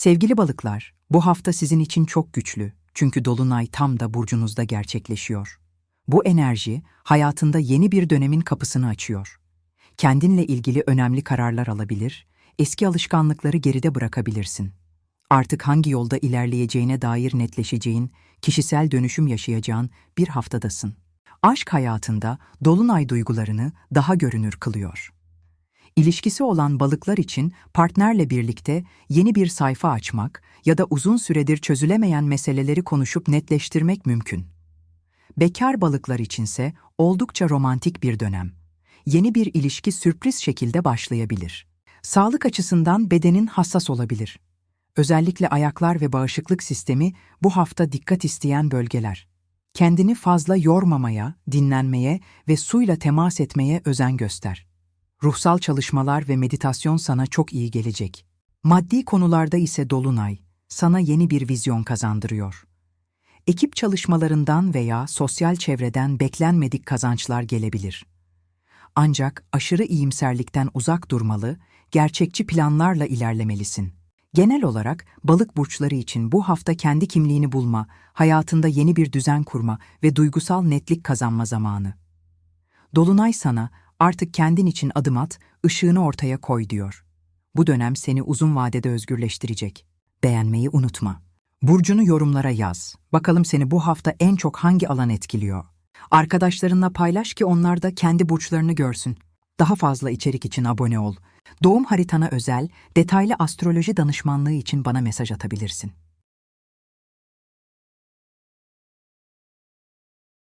Sevgili balıklar, bu hafta sizin için çok güçlü. Çünkü dolunay tam da burcunuzda gerçekleşiyor. Bu enerji hayatında yeni bir dönemin kapısını açıyor. Kendinle ilgili önemli kararlar alabilir, eski alışkanlıkları geride bırakabilirsin. Artık hangi yolda ilerleyeceğine dair netleşeceğin, kişisel dönüşüm yaşayacağın bir haftadasın. Aşk hayatında dolunay duygularını daha görünür kılıyor. İlişkisi olan balıklar için partnerle birlikte yeni bir sayfa açmak ya da uzun süredir çözülemeyen meseleleri konuşup netleştirmek mümkün. Bekar balıklar içinse oldukça romantik bir dönem. Yeni bir ilişki sürpriz şekilde başlayabilir. Sağlık açısından bedenin hassas olabilir. Özellikle ayaklar ve bağışıklık sistemi bu hafta dikkat isteyen bölgeler. Kendini fazla yormamaya, dinlenmeye ve suyla temas etmeye özen göster. Ruhsal çalışmalar ve meditasyon sana çok iyi gelecek. Maddi konularda ise dolunay sana yeni bir vizyon kazandırıyor. Ekip çalışmalarından veya sosyal çevreden beklenmedik kazançlar gelebilir. Ancak aşırı iyimserlikten uzak durmalı, gerçekçi planlarla ilerlemelisin. Genel olarak balık burçları için bu hafta kendi kimliğini bulma, hayatında yeni bir düzen kurma ve duygusal netlik kazanma zamanı. Dolunay sana artık kendin için adım at, ışığını ortaya koy diyor. Bu dönem seni uzun vadede özgürleştirecek. Beğenmeyi unutma. Burcunu yorumlara yaz. Bakalım seni bu hafta en çok hangi alan etkiliyor? Arkadaşlarınla paylaş ki onlar da kendi burçlarını görsün. Daha fazla içerik için abone ol. Doğum haritana özel, detaylı astroloji danışmanlığı için bana mesaj atabilirsin.